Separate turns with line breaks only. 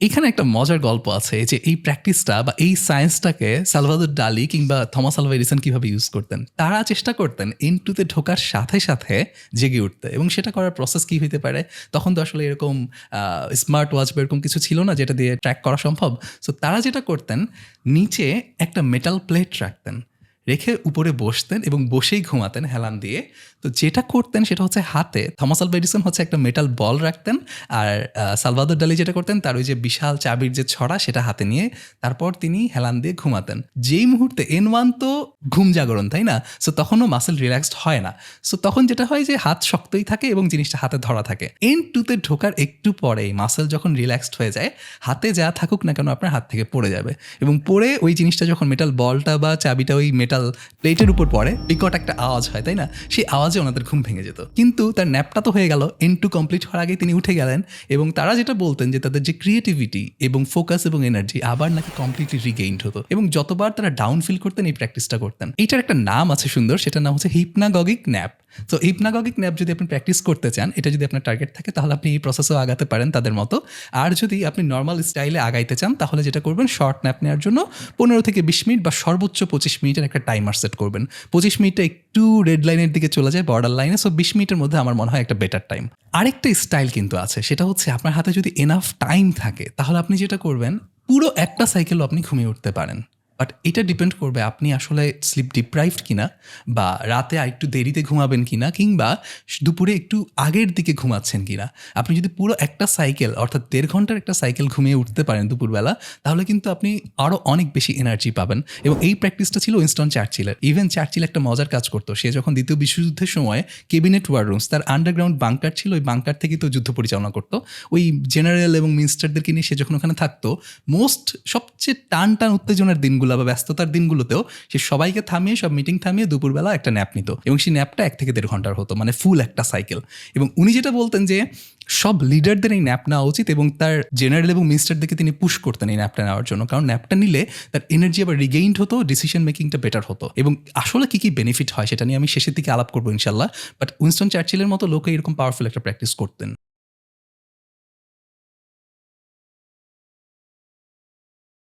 এখানে একটা মজার গল্প আছে যে এই প্র্যাকটিসটা বা এই সায়েন্সটাকে সালভাদর ডালি কিংবা থমাস আলভা কীভাবে ইউজ করতেন? তারা চেষ্টা করতেন ইনটুতে ঢোকার সাথে সাথে জেগে উঠতে এবং সেটা করার প্রসেস কি হইতে পারে? তখন তো আসলে এরকম স্মার্ট ওয়াচ বা এরকম কিছু ছিল না যেটা দিয়ে ট্র্যাক করা সম্ভব। সো তারা যেটা করতেন, নিচে একটা মেটাল প্লেট রাখতেন। রেখে উপরে বসতেন এবং বসেই ঘুমাতেন হেলান দিয়ে। তো যেটা করতেন সেটা হচ্ছে হাতে থমাস আলভা এডিসন হচ্ছে একটা মেটাল বল রাখতেন আর সালভাদর ডালি যেটা করতেন তার ওই যে বিশাল চাবির যে ছড়া সেটা হাতে নিয়ে তারপর তিনি হেলান দিয়ে ঘুমাতেন। যেই মুহূর্তে এন ওয়ান তো ঘুম জাগরণ, তাই না? সো তখনও মাসেল রিল্যাক্সড হয় না। সো তখন যেটা হয় যে হাত শক্তই থাকে এবং জিনিসটা হাতে ধরা থাকে। এন টুতে ঢোকার একটু পরেই মাসেল যখন রিল্যাক্সড হয়ে যায়, হাতে যা থাকুক না কেন আপনার হাত থেকে পড়ে যাবে। এবং পড়ে ওই জিনিসটা যখন মেটাল বলটা বা চাবিটা ওই মেটাল প্লেটের উপর পড়ে, বিকট একটা আওয়াজ হয়, তাই না? সেই আওয়াজে ওনাদের ঘুম ভেঙে যেত। কিন্তু তার ন্যাপটা তো হয়ে গেল এন টু কমপ্লিট হওয়ার আগে তিনি উঠে গেলেন এবং তারা যেটা বলতেন যে তাদের যে ক্রিয়েটিভিটি এবং ফোকাস এবং এনার্জি আবার নাকি কমপ্লিটলি রিগেইনড হতো এবং যতবার তারা ডাউন ফিল করতেন, এই প্র্যাকটিসটা করতেন। এটার একটা নাম আছে সুন্দর, সেটার নাম হচ্ছে হিপনাগগিক ন্যাপ তো হিপনাগগিক ন্যাপ যদি আপনি প্র্যাকটিস করতে চান, এটা যদি আপনার টার্গেট থাকে, তাহলে আপনি এই প্রসেসও আগাতে পারেন তাদের মতো। আর যদি আপনি নর্মাল স্টাইলে আগাইতে চান, তাহলে যেটা করবেন শর্ট ন্যাপ নেওয়ার জন্য পনেরো থেকে বিশ মিনিট বা সর্বোচ্চ পঁচিশ মিনিটের একটা টাইমার সেট করবেন। পঁচিশ মিনিটটা একটু রেড লাইনের দিকে চলে যায় বর্ডার লাইনে সো বিশ মিনিটের মধ্যে আমার মনে হয় একটা বেটার টাইম আরেকটা স্টাইল কিন্তু আছে, সেটা হচ্ছে আপনার হাতে যদি এনাফ টাইম থাকে, তাহলে আপনি যেটা করবেন, পুরো একটা সাইকেলও আপনি ঘুমিয়ে উঠতে পারেন। বাট এটা ডিপেন্ড করবে আপনি আসলে স্লিপ ডিপ্রাইভড কিনা, বা রাতে আর একটু দেরিতে ঘুমাবেন কিনা, কিংবা দুপুরে একটু আগের দিকে ঘুমাচ্ছেন কিনা। আপনি যদি পুরো একটা সাইকেল অর্থাৎ দেড় ঘণ্টার একটা সাইকেল ঘুমিয়ে উঠতে পারেন দুপুরবেলা, তাহলে কিন্তু আপনি আরও অনেক বেশি এনার্জি পাবেন। এবং এই প্র্যাকটিসটা ছিল উইনস্টন চার্চিলের ইভেন চার্চিল একটা মজার কাজ করতো। সে যখন দ্বিতীয় বিশ্বযুদ্ধের সময় কেবিনেট ওয়ার রুমস তার আন্ডারগ্রাউন্ড বাংকার ছিল, ওই বাংকার থেকেই তো যুদ্ধ পরিচালনা করতো। ওই জেনারেল এবং মিনিস্টারদেরকে নিয়ে সে যখন ওখানে থাকতো মোস্ট সবচেয়ে টান টান উত্তেজনার দিনগুলো বা ব্যস্ততার দিনগুলোতেও সে সবাইকে থামিয়ে, সব মিটিং থামিয়ে দুপুরবেলা একটা ন্যাপ নিত। এবং সেই ন্যাপটা এক থেকে দেড় ঘণ্টার হতো মানে ফুল একটা সাইকেল এবং উনি যেটা বলতেন যে, সব লিডারদের এই ন্যাপ নেওয়া উচিত এবং তার জেনারেল এবং মিনিস্টারদেরকে তিনি পুশ করতেন এই ন্যাপটা নেওয়ার জন্য। কারণ ন্যাপটা নিলে তার এনার্জি আবার রিগেইনড হতো ডিসিশন মেকিংটা বেটার হতো। এবং আসলে কি কি বেনিফিট হয় সেটা নিয়ে আমি শেষের দিকে আলাপ করব ইনশাল্লাহ। বাট উইনস্টন চার্চিলের মতো লোকে এরকম পাওয়ারফুল একটা প্র্যাকটিস করতেন।